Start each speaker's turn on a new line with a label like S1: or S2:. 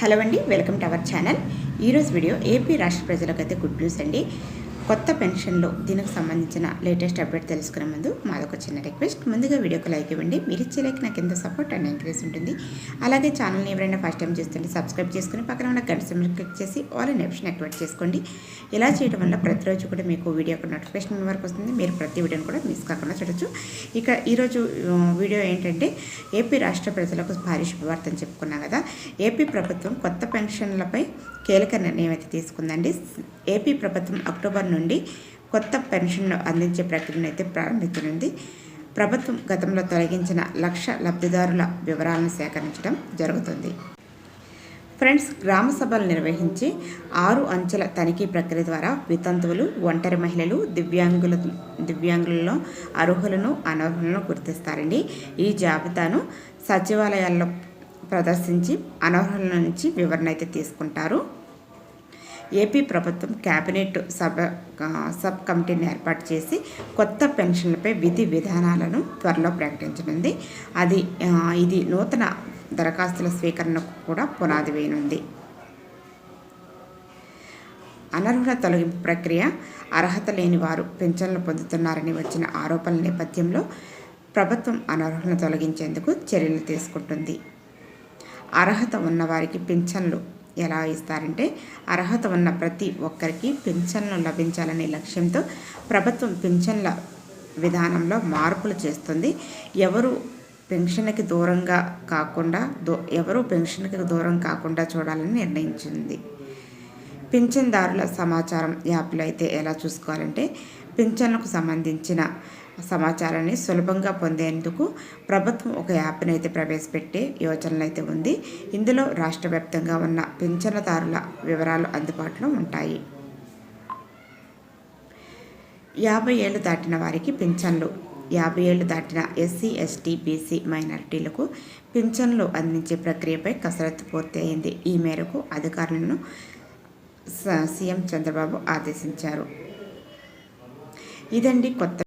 S1: Hello అండి welcome to our channel. ఈరోజు video AP రాష్ట్ర ప్రజలకైతే గుడ్ న్యూస్ అండి. కొత్త పెన్షన్లో దీనికి సంబంధించిన లేటెస్ట్ అప్డేట్ తెలుసుకునే ముందు మాదొక చిన్న రిక్వెస్ట్. ముందుగా వీడియోకి లైక్ ఇవ్వండి. మీరు ఇచ్చే లైక్ నాకు ఎంత సపోర్ట్ అండ్ ఎంకరేజ్ ఉంటుంది. అలాగే ఛానల్ని ఎవరైనా ఫస్ట్ టైం చూస్తుంటే సబ్స్క్రైబ్ చేసుకుని పక్కన ఉన్న గంట సమయం క్లిక్ చేసి ఆల్ అండ్ ఆప్షన్ యాక్టివేట్ చేసుకోండి. ఇలా చేయడం వల్ల ప్రతిరోజు కూడా మీకు వీడియో యొక్క నోటిఫికేషన్ మీ వరకు వస్తుంది. మీరు ప్రతి వీడియోని కూడా మిస్ కాకుండా చూడొచ్చు. ఇక ఈరోజు వీడియో ఏంటంటే ఏపీ రాష్ట్ర ప్రజలకు భారీ శుభవార్త అని చెప్పుకున్నాం కదా. ఏపీ ప్రభుత్వం కొత్త పెన్షన్లపై కీలక నిర్ణయం అయితే తీసుకుందండి. ఏపీ ప్రభుత్వం అక్టోబర్ నుండి కొత్త పెన్షన్లు అందించే ప్రక్రియను అయితే ప్రారంభించనుంది. ప్రభుత్వం గతంలో తొలగించిన లక్ష లబ్ధిదారుల వివరాలను సేకరించడం జరుగుతుంది. ఫ్రెండ్స్ గ్రామ సభలు నిర్వహించి ఆరు అంచెల తనిఖీ ప్రక్రియ ద్వారా వితంతువులు ఒంటరి మహిళలు దివ్యాంగుల దివ్యాంగులలో అర్హులను అనర్హులను గుర్తిస్తారండి. ఈ జాబితాను సచివాలయాల్లో ప్రదర్శించి అనర్హుల నుంచి వివరణ అయితే తీసుకుంటారు. ఏపీ ప్రభుత్వం కేబినెట్ సబ్ సబ్ కమిటీని ఏర్పాటు చేసి కొత్త పెన్షన్లపై విధి విధానాలను త్వరలో ప్రకటించనుంది. అది ఇది నూతన దరఖాస్తుల స్వీకరణకు కూడా పునాది వేయనుంది. అనర్హుల తొలగింపు ప్రక్రియ అర్హత లేని వారు పింఛన్లు పొందుతున్నారని వచ్చిన ఆరోపణల నేపథ్యంలో ప్రభుత్వం అనర్హులను తొలగించేందుకు చర్యలు తీసుకుంటుంది. అర్హత ఉన్నవారికి పింఛన్లు ఎలా ఇస్తారంటే అర్హత ఉన్న ప్రతి ఒక్కరికి పింఛన్లు లభించాలనే లక్ష్యంతో ప్రభుత్వం పింఛన్ల విధానంలో మార్పులు చేస్తుంది. ఎవరు పెన్షన్కి దూరంగా కాకుండా దో ఎవరు పెన్షన్కి దూరం కాకుండా చూడాలని నిర్ణయించింది. పింఛన్దారుల సమాచారం యాప్లో అయితే ఎలా చూసుకోవాలంటే పింఛన్లకు సంబంధించిన సమాచారాన్ని సులభంగా పొందేందుకు ప్రభుత్వం ఒక యాప్ని అయితే ప్రవేశపెట్టే యోచనలు అయితే ఉంది. ఇందులో రాష్ట్ర వ్యాప్తంగా ఉన్న పింఛనదారుల వివరాలు అందుబాటులో ఉంటాయి. యాభై ఏళ్ళు దాటిన వారికి పింఛన్లు. యాభై ఏళ్ళు దాటిన ఎస్సీ ఎస్టీ బీసీ మైనారిటీలకు పింఛన్లు అందించే ప్రక్రియపై కసరత్తు పూర్తి అయింది. ఈ మేరకు అధికారులను స- సీఎం చంద్రబాబు ఆదేశించారు. ఇదండి కొత్త